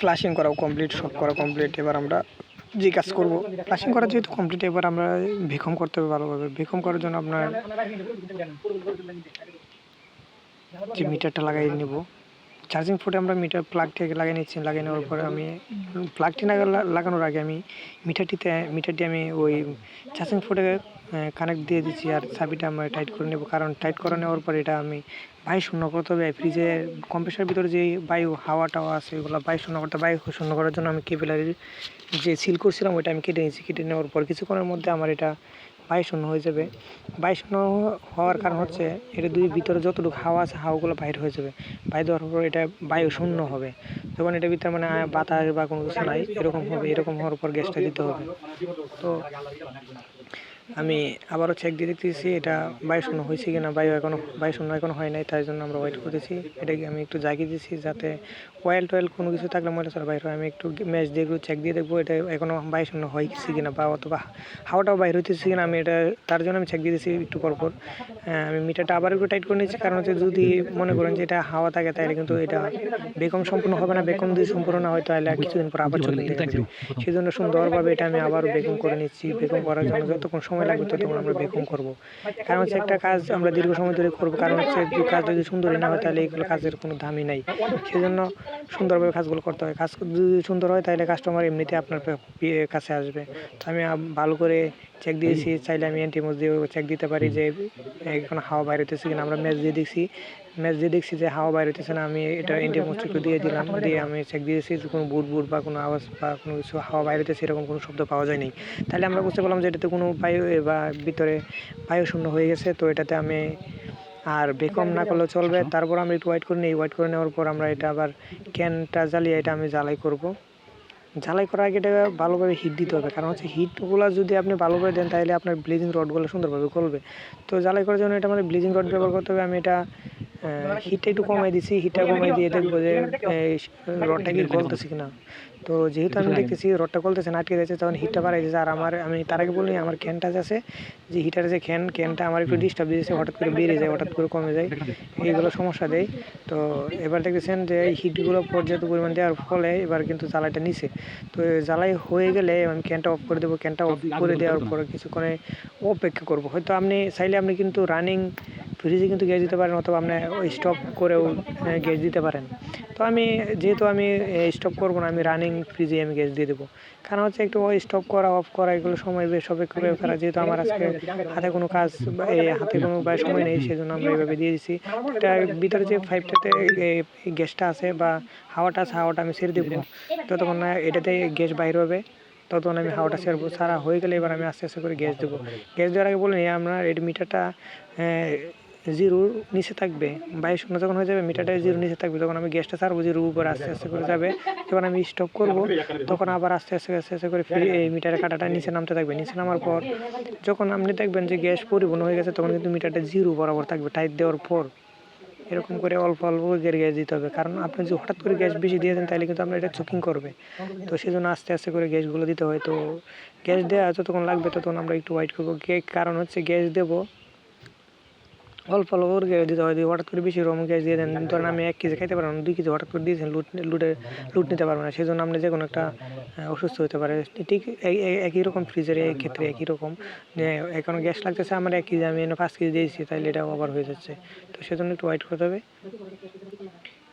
Flushing করাও complete সব করা কমপ্লিট এবার আমরা যে কাজ করব ফ্লাশিং করা যেহেতু কমপ্লিট এবার আমরা ভিকম করতে হবে ভালোভাবে। ভিকম করার জন্য আপনার যে মিটারটা লাগাই নেব চার্জিং ফুটে আমরা মিটার প্লাগটিকে লাগিয়ে নিচ্ছি, লাগিয়ে নেওয়ার পরে আমি প্লাগটি না লাগানোর আগে আমি মিটারটিতে মিটারটি আমি ওই চার্জিং ফুটে কানেক্ট দিয়ে দিচ্ছি আর চাবিটা আমরা টাইট করে নেব। কারণ টাইট করে নেওয়ার পরে এটা আমি বায়ু শূন্য করতে হবে। ফ্রিজে কম্প্রেসার ভিতরে যে বায়ু, হাওয়া টাওয়া আছে, ওগুলো বায়ু শূন্য করতে বায়ু শূন্য করার জন্য আমি কেবিলারির যে সিল করছিলাম, ওইটা আমি কেটে নিয়েছি কেটে নেওয়ার পর কিছুক্ষণের মধ্যে আমার এটা বায়ু শূন্য হয়ে যাবে। বায়ু শূন্য হওয়ার কারণ হচ্ছে এটা দুই ভিতরে যতটুকু হাওয়া আছে, হাওয়াগুলো বাইর হয়ে যাবে। বাইরে দেওয়ার পর এটা বায়ু শূন্য হবে। যখন এটা ভিতরে মানে বাতাস বা কোনো কিছু নাই, এরকম হবে, এরকম হওয়ার পর গ্যাসটা দিতে হবে। তো আমি আবারও চেক দিয়ে দেখতেছি এটা বায়ু শূন্য হয়েছে কিনা বায়ু এখনও বায়ু শূন্য এখনও হয় নাই তাই জন্য আমরা ওয়েট করতেছি। এটাকে আমি একটু জাগিয়ে দিচ্ছি যাতে অয়েল টয়েল কোনো কিছু থাকলে ময়লা সার বাইর হয়। আমি একটু ম্যাচ দিয়ে একটু চেক দিয়ে দেখব এটা এখনও বায়ু শূন্য হয়েছে কিনা বা অথবা হাওয়াটাও বাইর হইতেছে কিনা আমি এটা তার জন্য আমি চেক দিয়ে দিচ্ছি একটু পর পর। হ্যাঁ, আমি মিটারটা আবার একটু টাইট করে নিয়েছি কারণ হচ্ছে যদি মনে করেন যে এটা হাওয়া থাকে তাহলে কিন্তু এটা বেকম সম্পূর্ণ হবে না বেকম যদি সম্পূর্ণ না হয় তাহলে কিছুদিন পর আবার চলে সেই জন্য সুন্দরভাবে এটা আমি আবার বেকম করে নিচ্ছি। বেকম করার জন্য যতক্ষণ সময় লাগবে ততক্ষণ আমরা বেকম করব। কারণ হচ্ছে একটা কাজ আমরা দীর্ঘ সময় ধরে করব, কারণ হচ্ছে যে কাজ যদি সুন্দরই না হয়, তাহলে এইগুলো কাজের কোনো দামই নাই। সেই জন্য সুন্দরভাবে কাজগুলো করতে হয়। কাজ যদি সুন্দর হয়, তাহলে কাস্টমার এমনিতে আপনার কাছে আসবে। তো আমি ভালো করে চেক দিয়েছি, চাইলে আমি অ্যান্টিমোজ দিয়ে চেক দিতে পারি যে এখন হাওয়া বাইরে হতেছে কিনা, আমরা ম্যাচ দিয়ে দেখছি। ম্যাচ দিয়ে দেখছি যে হাওয়া বাইরে হইতেছে না আমি এটা অ্যান্টিমোজ একটু দিয়ে দিলাম। দিয়ে আমি চেক দিয়েছি যে কোনো বুট বুট বা কোনো আওয়াজ বা কোনো কিছু হাওয়া বাইরে হতেছে এরকম কোনো শব্দ পাওয়া যায়নি তাহলে আমরা বুঝতে পারলাম যে এটাতে কোনো বায়ু বা ভিতরে বায়ু শূন্য হয়ে গেছে তো এটাতে আমি আর বেকম না করলেও চলবে। তারপর আমরা একটু ওয়াইট করে নিই ওয়াইট করে নেওয়ার পর আমরা এটা আবার ক্যানটা জ্বালিয়ে এটা আমি জ্বালাই করব। ঝালাই করার আগে এটা ভালোভাবে হিট দিতে হবে কারণ হচ্ছে হিটগুলো যদি আপনি ভালোভাবে দেন তাহলে আপনার ব্লিজিং রডগুলো সুন্দরভাবে করবে তো জ্বালাই করার জন্য এটা মানে ব্লিজিং রড ব্যবহার করতে হবে আমি এটা হিটটা একটু কমাই দিছি হিটটা কমাই দিয়ে দেখব যে রডটা কি গলতেছে কিনা। তো যেহেতু আমি দেখতেছি রডটা গলতেছে না আটকে যাচ্ছে তখন হিটটা বাড়াই দিয়েছে আর আমার আমি তার আগে বলি আমার ক্যানটা আছে যে হিটারের যে ক্যান ক্যানটা আমার একটু ডিস্টার্ব দিয়েছে হঠাৎ করে বেড়ে যায় হঠাৎ করে কমে যায় এইগুলো সমস্যা দেয়। তো এবার দেখতেছেন যে এই হিটগুলো পর্যাপ্ত পরিমাণ দেওয়ার ফলে এবার কিন্তু জ্বালাইটা নিচে তো জ্বালাই হয়ে গেলে আমি ক্যানটা অফ করে দেবো ক্যানটা অফ করে দেওয়ার পরে কিছুক্ষণে অপেক্ষা করব। হয়তো আপনি চাইলে আপনি কিন্তু রানিং ফ্রিজে কিন্তু গ্যাস দিতে পারেন অথবা আপনি স্টপ করেও গ্যাস দিতে পারেন। তো আমি যেহেতু আমি স্টপ করব না, আমি রানিং ফ্রিজে আমি গ্যাস দিয়ে দেবো। কারণ হচ্ছে একটু ওই স্টপ করা অফ করা, এগুলো সময় বেশ অপেক্ষা করে করা যেহেতু আমার আজকে হাতে কোনো কাজ হাতে কোনো বা, সময় নেই সেই জন্য আমরা এইভাবে দিয়ে দিচ্ছি এটা ভিতরে যে ফাইভটাতে গ্যাসটা আছে বা হাওয়াটা আছে, হাওয়াটা আমি ছেড়ে দেবো। ততক্ষণ না এটাতে গ্যাস বাইর হবে, ততক্ষণ আমি হাওয়াটা ছেড়বো। ছাড়া হয়ে গেলে এবার আমি আস্তে আস্তে করে গ্যাস দেবো। গ্যাস দেওয়ার আগে বলে নিই, আমরা এই মিটারটা জিরোর নিচে থাকবে বাইশ শূন্য যখন হয়ে যাবে মিটারটা জিরো নিচে থাকবে তখন আমি গ্যাসটা ছাড়বো জিরোর উপরে আস্তে আস্তে করে যাবে। যখন আমি স্টপ করব তখন আবার আস্তে আস্তে আস্তে আস্তে করে ফ্রি এই মিটারের কাঁটাটা নিচে নামতে থাকবে। নিচে নামার পর যখন আপনি দেখবেন যে গ্যাস পরিপূর্ণ হয়ে গেছে তখন কিন্তু মিটারটা জিরো বরাবর থাকবে টাইট দেওয়ার পর। এরকম করে অল্প অল্প করে গ্যাস দিতে হবে। কারণ আপনি যদি হঠাৎ করে গ্যাস বেশি দিয়ে দেন তাহলে কিন্তু আপনার এটা চুকিং করবে। তো সেই জন্য আস্তে আস্তে করে গ্যাসগুলো দিতে হয়। তো গ্যাস দেওয়া যতক্ষণ লাগবে ততক্ষণ আমরা একটু ওয়েট করব। কারণ হচ্ছে গ্যাস দেবো অল্প অল্প করে দিতে হয় হঠাৎ করে বেশি রকম গ্যাস দিয়ে দেন, ধরেন আমি এক কেজি খাইতে পারব না, দুই কেজি হঠাৎ করে দিয়েছেন লুট লুটে, লুট নিতে পারব না। সেই জন্য আপনি যে কোনো একটা অসুস্থ হতে পারে। ঠিক একই রকম ফ্রিজের এই ক্ষেত্রে একই রকম। এখন গ্যাস লাগতেছে, আমার এক কেজি, আমি পাঁচ কেজি দিয়েছি তাহলে এটা ওভার হয়ে যাচ্ছে। তো সেজন্য একটু ওয়েট করতে হবে।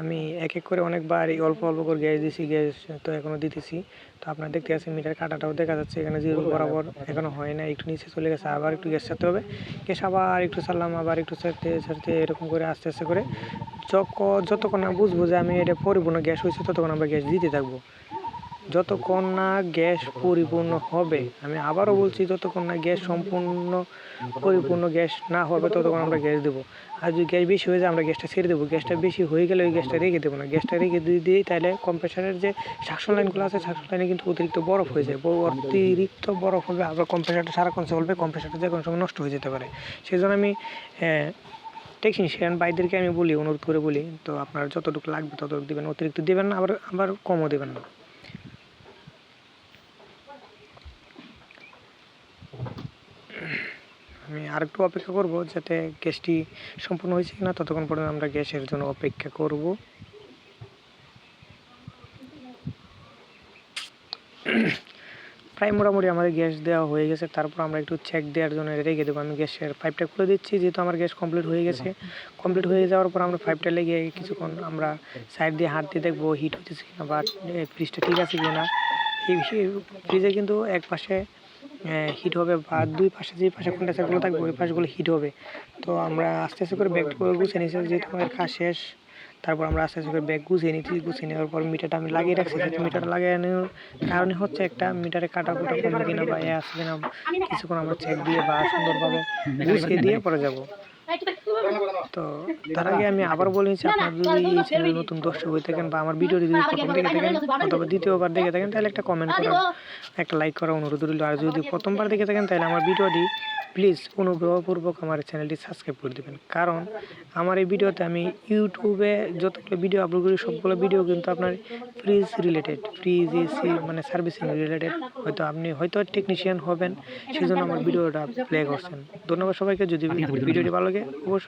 আমি এক এক করে অনেকবার এই অল্প অল্প করে গ্যাস দিয়েছি গ্যাস তো এখনও দিতেছি। তো আপনার দেখতে পাচ্ছেন মিটার কাটাটাও দেখা যাচ্ছে এখানে জিরো বরাবর এখনও হয় না একটু নিচে চলে গেছে আবার একটু গ্যাস ছাড়তে হবে। গ্যাস আবার একটু ছাড়লাম আবার একটু ছাড়তে ছাড়তে এরকম করে আস্তে আস্তে করে যখন যতক্ষণ না বুঝব যে আমি এটা পরিপূর্ণ গ্যাস হয়েছে ততক্ষণ আমরা গ্যাস দিতে থাকব। যতক্ষণ না গ্যাস পরিপূর্ণ হবে আমি আবারও বলছি যতক্ষণ না গ্যাস সম্পূর্ণ পরিপূর্ণ গ্যাস না হবে ততক্ষণ আমরা গ্যাস দেবো। আর যদি গ্যাস বেশি হয়ে যায়, আমরা গ্যাসটা ছেড়ে দেবো। গ্যাসটা বেশি হয়ে গেলে ওই গ্যাসটা রেখে দেবো না। গ্যাসটা রেখে দিয়ে দিই তাহলে কম্প্রেসারের যে সাকশন লাইনগুলো আছে সাকশন লাইনে কিন্তু অতিরিক্ত বরফ হয়ে যায়। অতিরিক্ত বরফ হবে, আবার কম্প্রেসারটা সারাক্ষণ চলবে কম্প্রেসারটা যে কোনো সময় নষ্ট হয়ে যেতে পারে। সেই জন্য আমি টেকনিশিয়ান বাইদেরকে আমি বলি, অনুরোধ করে বলি, তো আপনার যতটুকু লাগবে ততটুকু দেবেন, অতিরিক্ত দেবেন না, আবার আবার কমও দেবেন না। আমি আর একটু অপেক্ষা করব যাতে গ্যাসটি সম্পূর্ণ হয়েছে কিনা। ততক্ষণ পর্যন্ত আমরা গ্যাসের জন্য অপেক্ষা করব। প্রায় মোটামুটি আমাদের গ্যাস দেওয়া হয়ে গেছে। তারপর আমরা একটু চেক দেওয়ার জন্য রেখে দেবো। আমি গ্যাসের পাইপটা খুলে দিচ্ছি, যেহেতু আমার গ্যাস কমপ্লিট হয়ে গেছে। কমপ্লিট হয়ে যাওয়ার পর আমরা পাইপটা লেগে কিছুক্ষণ আমরা সাইড দিয়ে হাত দিয়ে দেখব হিট হচ্ছে কিনা বা ফ্রিজটা ঠিক আছে কিনা। এই ফ্রিজে কিন্তু এক পাশে হিট হবে বা দুই পাশে যে পাশে কন্ডেন্সারগুলো থাকবে, ওই পাশগুলো হিট হবে। তো আমরা আস্তে আস্তে করে ব্যাগ করে গুছিয়ে নিয়েছি, যেহেতু আমাদের কাজ শেষ, তারপর আমরা আস্তে আস্তে করে ব্যাগ গুছিয়ে নিচ্ছি গুছিয়ে নেওয়ার পর মিটারটা আমি লাগিয়ে রাখছি। কিন্তু মিটারটা লাগানোর কারণে হচ্ছে একটা মিটারে কাটা কুটা কমে কিনা বা এ আসবে কিনা, কিছুক্ষণ আমরা চেক দিয়ে বা সুন্দরভাবে গুছিয়ে দিয়ে পরে যাব। তো তার আগে আমি আবার বলে নিচ্ছি আপনার যদি এই চ্যানেলে নতুন দর্শক হয়ে থাকেন বা আমার ভিডিওটি যদি প্রথম দেখে থাকেন অথবা দ্বিতীয়বার দেখে থাকেন তাহলে একটা কমেন্ট করা একটা লাইক করা অনুরোধ রইল। আর যদি প্রথমবার দেখে থাকেন তাহলে আমার ভিডিওটি প্লিজ অনুগ্রহপূর্বক আমার চ্যানেলটি সাবস্ক্রাইব করে দেবেন। কারণ আমার এই ভিডিওতে আমি ইউটিউবে যতগুলো ভিডিও আপলোড করি সবগুলো ভিডিও কিন্তু আপনার ফ্রিজ রিলেটেড ফ্রিজ এসি মানে সার্ভিসিং রিলেটেড হয়তো আপনি হয়তো টেকনিশিয়ান হবেন সেই জন্য আমার ভিডিওটা প্লে করছেন। ধন্যবাদ সবাইকে। যদি ভিডিওটি ভালো লাগে অবশ্যই